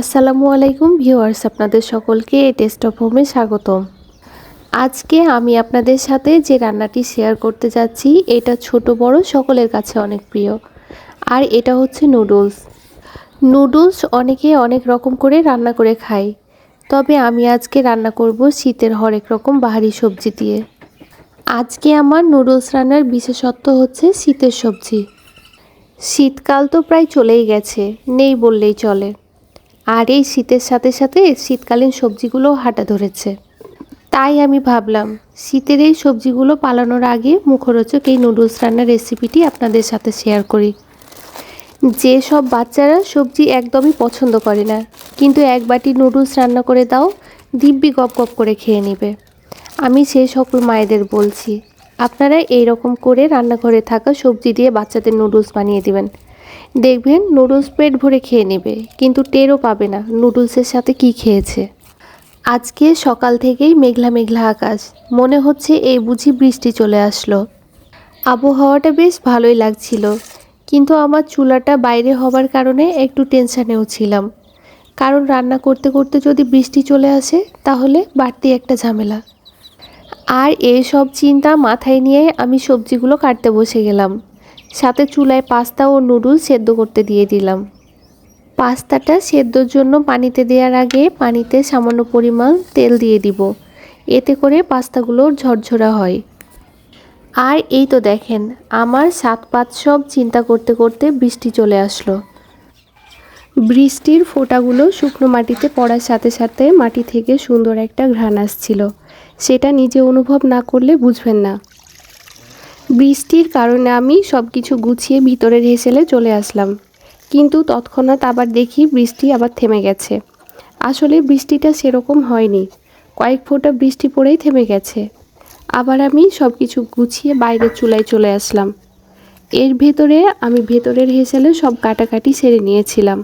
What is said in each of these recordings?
আসসালামু আলাইকুম ভিউয়ার্স, আপনাদের সকলকে টেস্ট অফ হোমে স্বাগতম। আজকে আমি আপনাদের সাথে যে রান্নাটি শেয়ার করতে যাচ্ছি, এটা ছোট বড় সকলের কাছে অনেক প্রিয়, আর এটা হচ্ছে নুডলস নুডলস অনেকে অনেক রকম করে রান্না করে খায়, তবে আমি আজকে রান্না করব শীতের হরেক রকম বাহারি সবজি দিয়ে। আজকে আমার নুডলস রান্নার বিশেষত্ব হচ্ছে শীতের সবজি। শীতকাল তো প্রায় চলেই গেছে, নেই বললেই চলে। আর এই শীতের সাথে সাথে শীতকালীন সবজিগুলো হাঁটা ধরেছে। তাই আমি ভাবলাম, শীতের এই সবজিগুলো পালানোর আগে মুখরোচক এই নুডলস রান্নার রেসিপিটি আপনাদের সাথে শেয়ার করি। যে সব বাচ্চারা সবজি একদমই পছন্দ করে না, কিন্তু এক বাটি নুডলস রান্না করে দাও, দিব্যি গপ গপ করে খেয়ে নেবে। আমি সেই সকল মায়েদের বলছি, আপনারা এই রকম করে রান্নাঘরে থাকা সবজি দিয়ে বাচ্চাদের নুডলস বানিয়ে দিবেন। দেখবেন নুডলস পেট ভরে খেয়ে নেবে, কিন্তু টেরও পাবে না নুডলসের সাথে কি খেয়েছে। আজকে সকাল থেকেই মেঘলা মেঘলা আকাশ, মনে হচ্ছে এই বুঝি বৃষ্টি চলে আসলো। আবহাওয়াটা বেশ ভালোই লাগছিল, কিন্তু আমার চুলাটা বাইরে হবার কারণে একটু টেনশানেও ছিলাম। কারণ রান্না করতে করতে যদি বৃষ্টি চলে আসে, তাহলে বাড়তি একটা ঝামেলা। আর এই সব চিন্তা মাথায় নিয়ে আমি সবজিগুলো কাটতে বসে গেলাম। সাথে চুলায় পাস্তা ও নুডলস সেদ্ধ করতে দিয়ে দিলাম। পাস্তাটা সেদ্ধর জন্য পানিতে দেওয়ার আগে পানিতে সামান্য পরিমাণ তেল দিয়ে দিব। এতে করে পাস্তাগুলো ঝরঝরা হয়। আর এই তো দেখেন, আমার সাত পাঁচ সব চিন্তা করতে করতে বৃষ্টি চলে আসলো। বৃষ্টির ফোঁটাগুলো শুকনো মাটিতে পড়ার সাথে সাথে মাটি থেকে সুন্দর একটা ঘ্রাণ আসছিল। সেটা নিজে অনুভব না করলে বুঝবেন না। বৃষ্টির কারণে আমি সব কিছু গুছিয়ে ভিতরের হেসেলে চলে আসলাম। কিন্তু তৎক্ষণাৎ আবার দেখি বৃষ্টি আবার থেমে গেছে। আসলে বৃষ্টিটা সেরকম হয়নি। কয়েক ফোঁটা বৃষ্টি পড়েই থেমে গেছে। আবার আমি সব কিছু গুছিয়ে বাইরের চুলায় চলে আসলাম। এর ভেতরে আমি ভেতরের হেসেলে সব কাটাকাটি সেরে নিয়েছিলাম।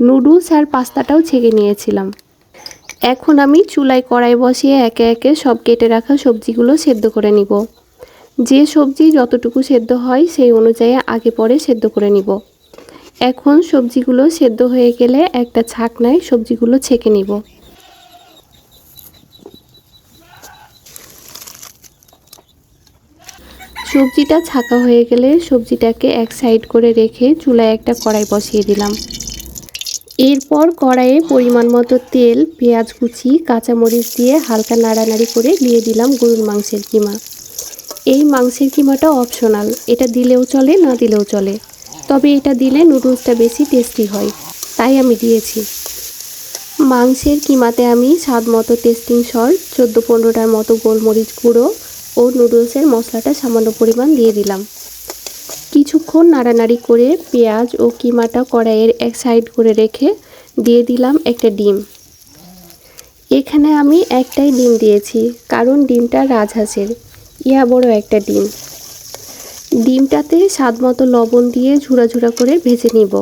নুডলস আর পাস্তাটাও ছেঁকে নিয়েছিলাম। এখন আমি চুলায় কড়াই বসিয়ে একে একে সব কেটে রাখা সবজিগুলো সেদ্ধ করে নিব। যে সবজি যতটুকু সেদ্ধ হয় সেই অনুযায়ী আগে পরে সেদ্ধ করে নিব। এখন সবজিগুলো সেদ্ধ হয়ে গেলে একটা ছাকনায় সবজিগুলো ছেঁকে নিব। সবজিটা ছাকা হয়ে গেলে সবজিটাকে এক সাইড করে রেখে চুলায় একটা কড়াই বসিয়ে দিলাম। এরপর কড়াইয়ে পরিমাণ মতো তেল, পেঁয়াজ কুচি, কাঁচামরিচ দিয়ে হালকা নাড়ানাড়ি করে দিয়ে দিলাম গরুর মাংসের কিমা। এই মাংসের কিমাটা অপশনাল এটা দিলেও চলে, না দিলেও চলে। তবে এটা দিলে নুডলসটা বেশি টেস্টি হয়। তাই আমি দিয়েছি। মাংসের কিমাতে আমি স্বাদ মতো টেস্টিং সল্ট চোদ্দ পনেরোটার মতো গোলমরিচ গুঁড়ো ও নুডলসের মশলাটা সামান্য পরিমাণ দিয়ে দিলাম। কিছুক্ষণ নাড়ানাড়ি করে পেঁয়াজ ও কিমাটা কড়াইয়ের এক সাইড করে রেখে দিয়ে দিলাম একটা ডিম। এখানে আমি একটাই ডিম দিয়েছি, কারণ ডিমটা রাজহাঁসের। ইয়া বড় একটা ডিম। ডিমটাতে স্বাদ মতো লবণ দিয়ে ঝুরা ঝুরা করে ভেজে নিব।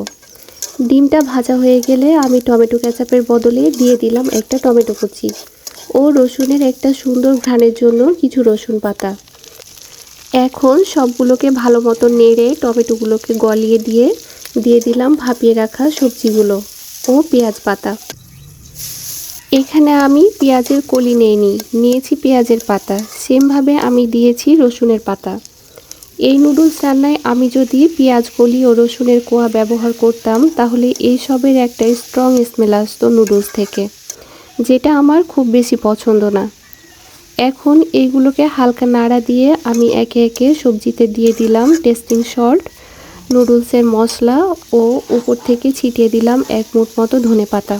ডিমটা ভাজা হয়ে গেলে আমি টমেটো ক্যাচাপের বদলে দিয়ে দিলাম একটা টমেটো কুচি ও রসুনের একটা সুন্দর ঘ্রাণের জন্য কিছু রসুন পাতা। এখন সবগুলোকে ভালো মতো নেড়ে টমেটোগুলোকে গলিয়ে দিয়ে দিয়ে দিলাম ভাপিয়ে রাখা সবজিগুলো ও পেঁয়াজ পাতা। এখানে আমি পেঁয়াজের কলি নেইনি, নিয়েছি পেঁয়াজের পাতা। সেমভাবে আমি দিয়েছি রসুনের পাতা। এই নুডলস রান্নায় আমি যদি পেঁয়াজ, কলি ও রসুনের কোয়া ব্যবহার করতাম, তাহলে এই সবের একটা স্ট্রং স্মেল আসতো নুডলস থেকে, যেটা আমার খুব বেশি পছন্দ না। এখন এইগুলোকে হালকা নাড়া দিয়ে আমি একে একে সবজিতে দিয়ে দিলাম টেস্টিং সল্ট নুডলসের মশলা ও উপর থেকে ছিটিয়ে দিলাম এক মুঠ মতো ধনে পাতা।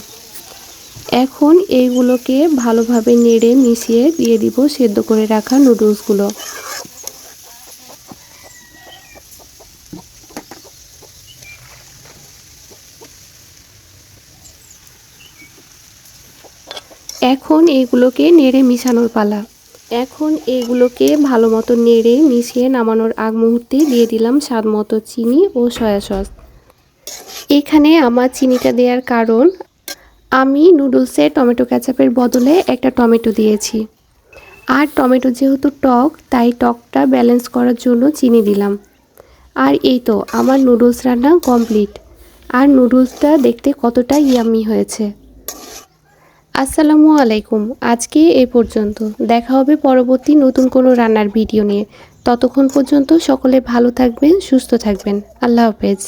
এখন এইগুলোকে ভালোভাবে নেড়ে মিশিয়ে দিয়ে দিব সেদ্ধ করে রাখা নুডলসগুলো। এখন এইগুলোকে নেড়ে মিশানোর পালা। এখন এইগুলোকে ভালো মতো নেড়ে মিশিয়ে নামানোর আগ মুহূর্তে দিয়ে দিলাম স্বাদ মতো চিনি ও সয়া সস। এখানে আমার চিনিটা দেওয়ার কারণ আমি নুডলসে টমেটো ক্যাচাপের বদলে একটা টমেটো দিয়েছি। আর টমেটো যেহেতু টক, তাই টকটা ব্যালেন্স করার জন্য চিনি দিলাম। আর এই তো, আমার নুডলস রান্না কমপ্লিট। আর নুডলসটা দেখতে কতটা ইয়াম্মি হয়েছে। আসসালামু আলাইকুম, আজকে এই পর্যন্ত। দেখা হবে পরবর্তী নতুন কোনো রান্নার ভিডিও নিয়ে। ততক্ষণ পর্যন্ত সকলে ভালো থাকবেন, সুস্থ থাকবেন। আল্লাহ হাফেজ।